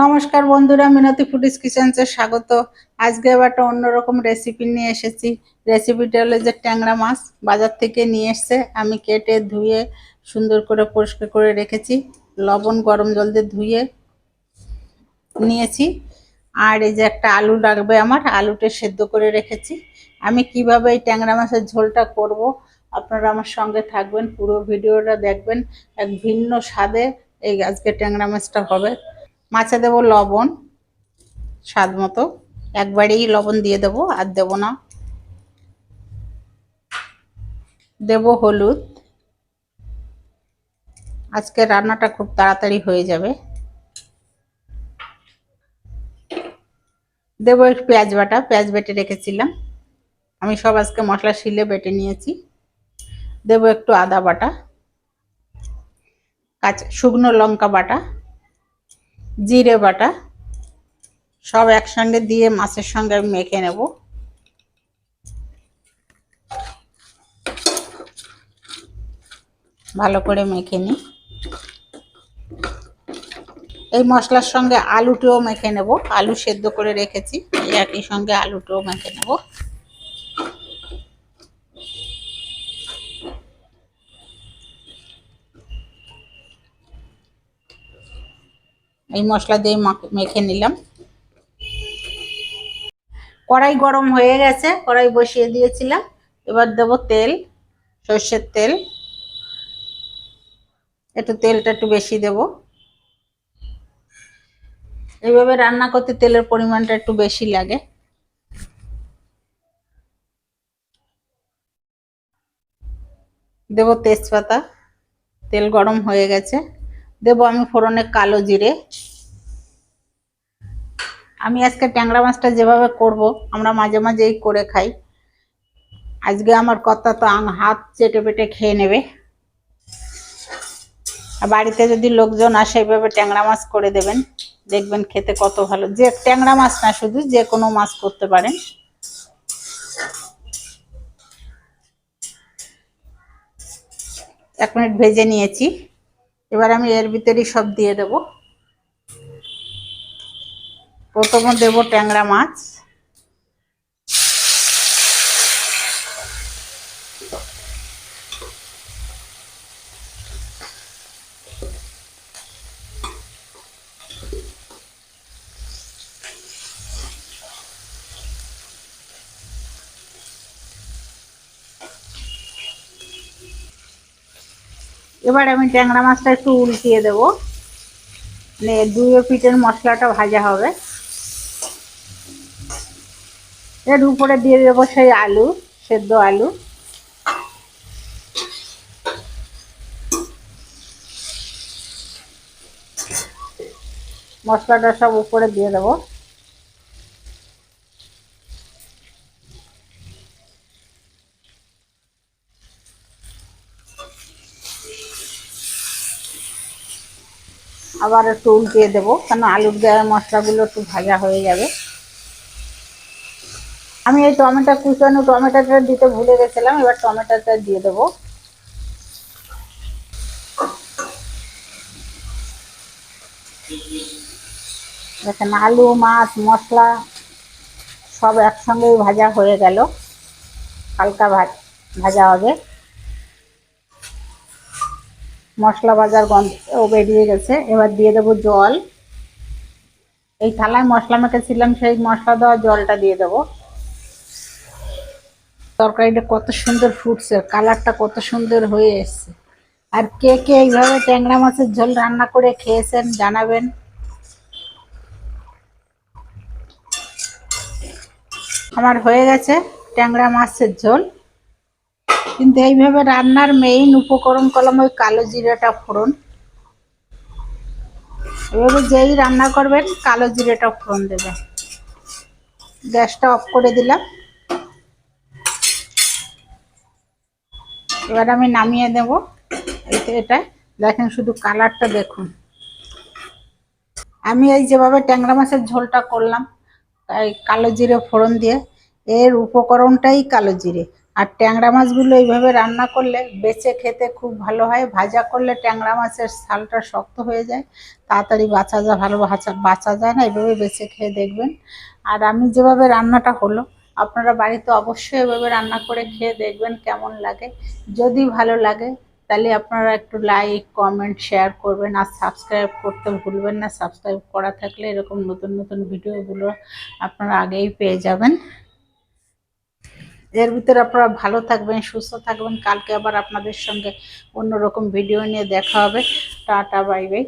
নমস্কার বন্ধুরা, মিনতি ফুডিস কিচেন্সে স্বাগত। আজকে আবার একটা অন্যরকম রেসিপি নিয়ে এসেছি। রেসিপিটা হলো যে ট্যাংরা মাছ বাজার থেকে নিয়ে এসছে। আমি কেটে ধুয়ে সুন্দর করে পরিষ্কার করে রেখেছি। লবণ, গরম জল দিয়ে ধুয়ে নিয়েছি। আর এই যে একটা আলু লাগবে আমার, আলুটা সেদ্ধ করে রেখেছি। আমি কীভাবে এই ট্যাংরা মাছের ঝোলটা করব আপনারা আমার সঙ্গে থাকবেন, পুরো ভিডিওটা দেখবেন। এক ভিন্ন স্বাদে এই আজকে ট্যাংরা মাছটা হবে। মাছে দেবো লবণ, স্বাদ মতো। একবারেই লবণ দিয়ে দেবো, আর দেবো না। দেব হলুদ। আজকে রান্নাটা খুব তাড়াতাড়ি হয়ে যাবে। দেবো একটু পেঁয়াজ বাটা, পেঁয়াজ বেটে রেখেছিলাম। আমি সব আজকে মশলা শিলে বেটে নিয়েছি। দেবো একটু আদা বাটা, কাঁচা শুকনো লঙ্কা বাটা জিরে বাটা, সব একসঙ্গে দিয়ে মাছের সঙ্গে আমি মেখে নেব। ভালো করে মেখে নিই। এই মশলার সঙ্গে আলুটিও মেখে নেব। আলু সেদ্ধ করে রেখেছি একই সঙ্গে আলুটিও মেখে নেব। এই মশলা দিয়ে মেখে নিলাম। কড়াই গরম হয়ে গেছে, কড়াই বসিয়ে দিয়েছিলাম। এবার দেব তেল, সর্ষের তেল। একটু তেলটা একটু বেশি দেব। এইভাবে রান্না করতে তেলের পরিমাণটা একটু বেশি লাগে। দেব তেজপাতা, তেল গরম হয়ে গেছে। দেব আমি ফোড়নে কালো জিরে। আমি আজকে ট্যাংরা মাছটা যেভাবে করব, আমরা মাঝে মাঝেই করে খাই। আজকে আমার কথা তো হাত চেটে পেটে খেয়ে নেবে। বাড়িতে যদি লোকজন আসে এইভাবে ট্যাংরা মাছ করে দেবেন। দেখবেন খেতে কত ভালো। যে ট্যাংরা মাছ না, শুধু যে কোনো মাছ করতে পারেন। এক মিনিট ভেজে নিয়েছি। এবার আমি এর ভিতরেই সব দিয়ে দেব। প্রথমে দেব ট্যাংরা মাছ। এবার আমি ট্যাংরা মাছটা একটু উল্টিয়ে দেব। মানে দুই পিঠের মশলাটা ভাজা হবে। এর উপরে দিয়ে দেবো সেই আলু, সেদ্ধ আলু। মশলাটা সব উপরে দিয়ে দেবো। আবার একটু উল্টিয়ে দেবো, কেন আলুর দেওয়ার মশলাগুলো একটু ভাজা হয়ে যাবে। আমি এই টমেটো কুচানো টমেটোটা দিতে ভুলে গেছিলাম, এবার টমেটোটা দিয়ে দেবো। দেখেন, আলু, মাছ, মশলা সব একসঙ্গেই ভাজা হয়ে গেল। হালকা ভাজা হবে। মশলা বাজার গন্ধ বেরিয়ে গেছে। এবার দিয়ে দেবো জল। এই থালায় মশলা মেখেছিলাম, সেই মশলা দেওয়া জলটা দিয়ে দেবো। তরকারিটা কত সুন্দর ফুটছে, কালারটা কত সুন্দর হয়ে এসছে। আর কে কে এইভাবে ট্যাংরা মাছের ঝোল রান্না করে খেয়েছেন জানাবেন। আমার হয়ে গেছে ট্যাংরা মাছের ঝোল। কিন্তু এইভাবে রান্নার মেইন উপকরণ করলাম ওই কালো জিরাটা ফোড়ন। এভাবে যেই রান্না করবেন, কালো জিরেটা ফোড়ন দেবেন। গ্যাসটা অফ করে দিলাম। এবার আমি নামিয়ে দেব। এটা। দেখেন শুধু কালারটা দেখুন। আমি এই যেভাবে ট্যাংরা মাছের ঝোলটা করলাম কালো জিরে ফোড়ন দিয়ে, এর উপকরণটাই কালো জিরে। আর ট্যাংরা মাছগুলো এইভাবে রান্না করলে বেছে খেতে খুব ভালো হয়। ভাজা করলে ট্যাংরা মাছের ছালটা শক্ত হয়ে যায়। তাড়াতাড়ি বাঁচা যায়, ভালো বাঁচা বাঁচা যায় না, এইভাবে বেছে খেয়ে দেখবেন। আর আমি যেভাবে রান্নাটা হলো, আপনারা বাড়িতে অবশ্যই এভাবে রান্না করে খেয়ে দেখবেন কেমন লাগে। যদি ভালো লাগে, তাহলে আপনারা একটু লাইক, কমেন্ট, শেয়ার করবেন। আর সাবস্ক্রাইব করতে ভুলবেন না। সাবস্ক্রাইব করা থাকলে এরকম নতুন নতুন ভিডিওগুলো আপনারা আগেই পেয়ে যাবেন। এর ভিতরে আপনারা ভালো থাকবেন, সুস্থ থাকবেন। কালকে আবার আপনাদের সঙ্গে অন্যরকম ভিডিও নিয়ে দেখা হবে। Tata bye bye